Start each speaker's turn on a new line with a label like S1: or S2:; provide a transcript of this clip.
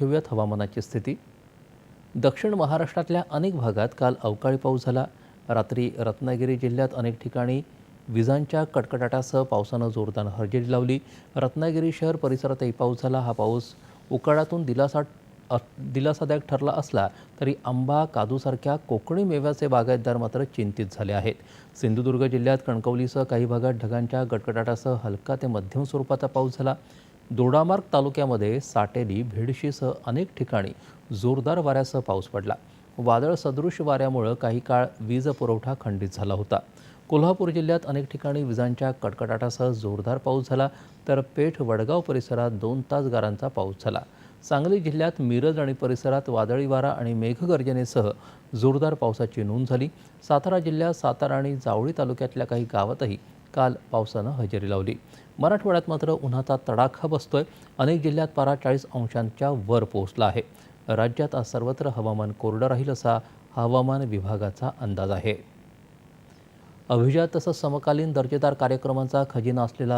S1: घेऊयात हवामानाची स्थिती दक्षिण महाराष्ट्रातल्या अनेक भागात काल अवकाळी पाऊस झाला रात्री रत्नागिरी जिल्ह्यात अनेक ठिकाणी विजांच्या कटकटाटासह पावसानं जोरदार हजेरी लावली रत्नागिरी शहर परिसरातही पाऊस झाला हा पाऊस उकाळातून दिलासा दिलासादायक ठरला असला तरी आंबा काजूसारख्या कोकणी मेव्याचे बागायतदार मात्र चिंतित झाले आहेत सिंधुदुर्ग जिल्ह्यात कणकवलीसह काही भागात ढगांच्या गडगडाटासह हलका ते मध्यम स्वरूपाचा पाऊस झाला दोडामार्ग तालुक्यामध्ये साटेली भेडशीसह अनेक ठिकाणी जोरदार वाऱ्यासह पाऊस पडला वादळ सदृश वाऱ्यामुळं काही काळ वीज पुरवठा खंडित झाला होता कोल्हापूर जिल्ह्यात अनेक ठिकाणी विजांच्या कडकडाटासह जोरदार पाऊस झाला तर पेठ वडगाव परिसरात दोन तास गारांचा पाऊस झाला सांगली जिल्ह्यात मिरज आणि परिसरात वादळी वारा आणि मेघगर्जनेसह जोरदार पावसाची नोंद झाली सातारा जिल्ह्यात सातारा आणि जावळी तालुक्यातल्या काही गावातही काल पावसानं हजेरी लावली मराठवाड्यात मात्र उन्हाचा तडाखा बसतोय अनेक जिल्ह्यात पारा चाळीस अंशांच्या वर पोहोचला आहे राज्यात आज सर्वत्र हवामान कोरडं राहील असा हवामान विभागाचा अंदाज आहे अभिजात तसंच समकालीन दर्जेदार कार्यक्रमांचा खजिना असलेला